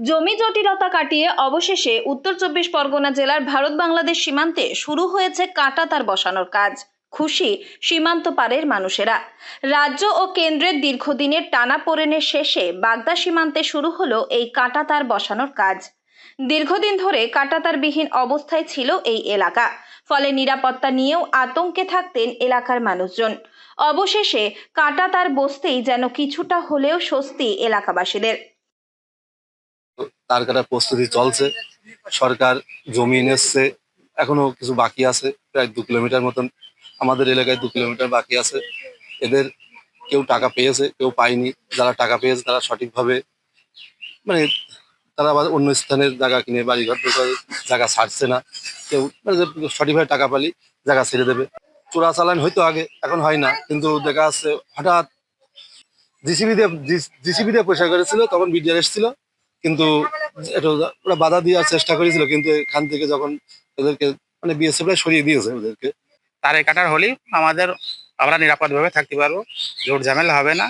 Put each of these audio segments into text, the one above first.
জমি জটিলতা কাটিয়ে অবশেষে উত্তর চব্বিশ পরগনা জেলার ভারত বাংলাদেশ সীমান্তে শুরু হয়েছে কাঁটাতার বসানোর কাজ। খুশি সীমান্ত পারের মানুষেরা। রাজ্য ও কেন্দ্রের দীর্ঘদিনের টানা টানাপোড়েনের শেষে বাগদা সীমান্তে শুরু হলো এই কাঁটাতার বসানোর কাজ। দীর্ঘদিন ধরে কাঁটাতারবিহীন অবস্থায় ছিল এই এলাকা। ফলে নিরাপত্তা নিয়েও আতঙ্কে থাকতেন এলাকার মানুষজন। অবশেষে কাঁটাতার বসতেই যেন কিছুটা হলেও স্বস্তি এলাকাবাসীদের। তার কাটার প্রস্তুতি চলছে। সরকার জমি এসছে এখনও কিছু বাকি আছে, প্রায় দু কিলোমিটার মতন। আমাদের এলাকায় দু কিলোমিটার বাকি আছে। এদের কেউ টাকা পেয়েছে, কেউ পায়নি। যারা টাকা পেয়েছে, তারা সঠিকভাবে মানে তারা আবার অন্য স্থানের জায়গা কিনে বাড়ি ঘর করে, জায়গা ছাড়ছে না। কেউ মানে সঠিকভাবে টাকা পালি, জায়গা ছেড়ে দেবে। চোরা চালান হয়তো আগে, এখন হয় না। কিন্তু দেখা যাচ্ছে হঠাৎ জিসিবি দিয়ে জিসিবি দিয়ে পয়সা করেছিল, তখন বিডিআর এসেছিল। কিন্তু ওরা বাধা দেওয়ার চেষ্টা করেছিল, কিন্তু এখান থেকে যখন ওদেরকে মানে বিএসএফ সরিয়ে দিয়েছে ওদেরকে। তারে কাটার হলেই আমাদের আমরা নিরাপদভাবে থাকতে পারব, জোর ঝামেলা হবে না,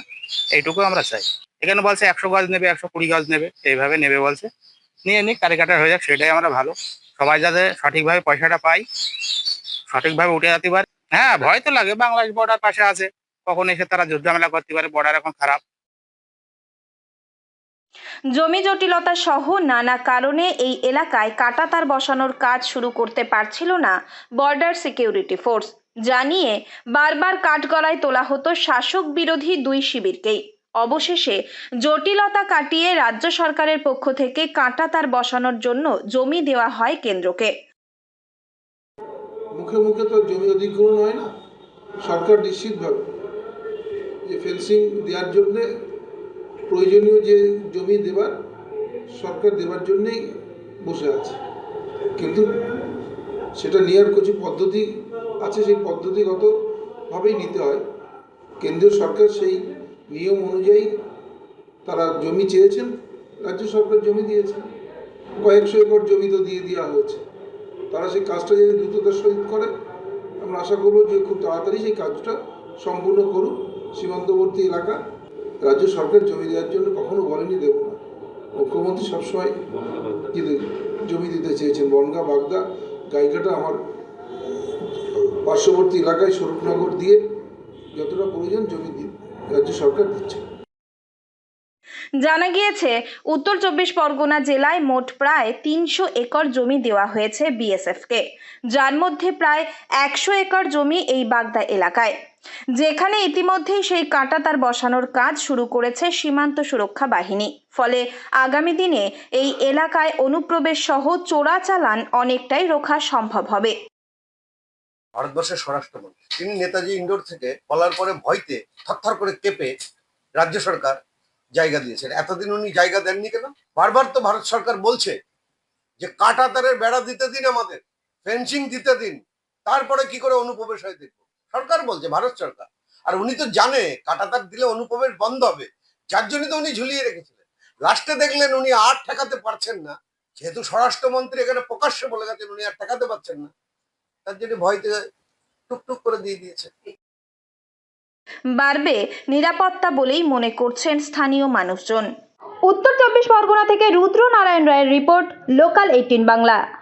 এইটুকু আমরা চাই। এখানে বলছে একশো গজ নেবে, একশো কুড়ি গজ নেবে, এইভাবে নেবে বলছে। নিয়ে নিক কারে কাটার হয়ে যাক, সেটাই আমরা ভালো। সবাই যাতে সঠিকভাবে পয়সাটা পাই সঠিকভাবে উঠে যেতে পারে। হ্যাঁ ভয় তো লাগে, বাংলাদেশ বর্ডার পাশে আছে। কখন এসে তারা যুদ্ধ ঝামেলা করতে পারে বর্ডার এখন খারাপ। জমি জটিলতা সহ নানা কারণে এই এলাকায় কাঁটাতার বসানোর কাজ শুরু করতে পারছিল না বর্ডার সিকিউরিটি ফোর্স, জানিয়ে বারবার কাঠগড়ায় তোলা হতো শাসক বিরোধী দুই শিবিরকেই। অবশেষে জটিলতা কাটিয়ে রাজ্য সরকারের পক্ষ থেকে কাঁটাতার বসানোর জন্য জমি দেওয়া হয় কেন্দ্রকে। মুখে মুখে তো জমি অধিগ্রহণ হয় না। সরকার নিশ্চিতভাবে যে ফেন্সিং দেওয়ার জন্যে প্রয়োজনীয় যে জমি দেবার, সরকার দেবার জন্যেই বসে আছে। কিন্তু সেটা নেওয়ার কিছু পদ্ধতি আছে, সেই পদ্ধতিগতভাবেই নিতে হয়। কেন্দ্রীয় সরকার সেই নিয়ম অনুযায়ী তারা জমি চেয়েছেন, রাজ্য সরকার জমি দিয়েছে। কয়েকশো একর জমি তো দিয়ে দেওয়া হয়েছে। তারা সেই কাজটা যদি দ্রুততার সহিত করে, আমরা আশা করব যে খুব তাড়াতাড়ি সেই কাজটা সম্পূর্ণ করুক। সীমান্তবর্তী এলাকা রাজ্য সরকার জমি দেওয়ার জন্য কখনো বলেনি, দেব না। মুখ্যমন্ত্রী সবসময় কিন্তু জমি দিতে চেয়েছেন। বনগা, বাগদা গায়িকাটা আমার, পার্শ্ববর্তী এলাকায় স্বরূপনগর দিয়ে যতটা প্রয়োজন জমি রাজ্য সরকার দিচ্ছে। জানা গিয়েছে, উত্তর চব্বিশ পরগনা জেলায় মোট প্রায় তিনশো একর জমি দেওয়া হয়েছে বিএসএফকে। যার মধ্যে প্রায় একশো একর জমি এই বাগদা এলাকায়। যেখানে ইতিমধ্যেই সেই কাঁটা তার বসানোর কাজ শুরু করেছে সীমান্ত সুরক্ষা বাহিনী। ফলে আগামী দিনে এই এলাকায় অনুপ্রবেশ সহ চোরাচালান অনেকটাই রোখা সম্ভব হবে। ভারতবর্ষের স্বরাষ্ট্রমন্ত্রী। তিনি নেতাজি ইন্ডোর থেকে বলার পরে ভয়তে থরথর করে কেঁপে রাজ্য সরকার জায়গা দিয়েছেন। এতদিন উনি জায়গা দেননি কেন? বারবার তো ভারত সরকার বলছে যে কাটা তারের বেড়া দিতে দিন আমাদের, ফেন্সিং দিতে দিন, তারপরে কি করে অনুপ্রবেশ হয় দেখব? সরকার বলছে, ভারত সরকার। আর উনি তো জানে, কাটাতার দিলে অনুপ্রবেশ বন্ধ হবে, যার জন্য তো উনি ঝুলিয়ে রেখেছিলেন। লাস্টে দেখলেন উনি আর ঠেকাতে পারছেন না, যেহেতু স্বরাষ্ট্রমন্ত্রী এখানে প্রকাশ্যে বলে গেছেন উনি আর ঠেকাতে পারছেন না, তার জন্য ভয়তে টুকটুক করে দিয়ে দিয়েছে বাড়বে, নিরাপত্তা বলেই মনে করছেন স্থানীয় মানুষজন। উত্তর চব্বিশ পরগনা থেকে রুদ্র নারায়ণ রায়ের রিপোর্ট, লোকাল এইটিন বাংলা।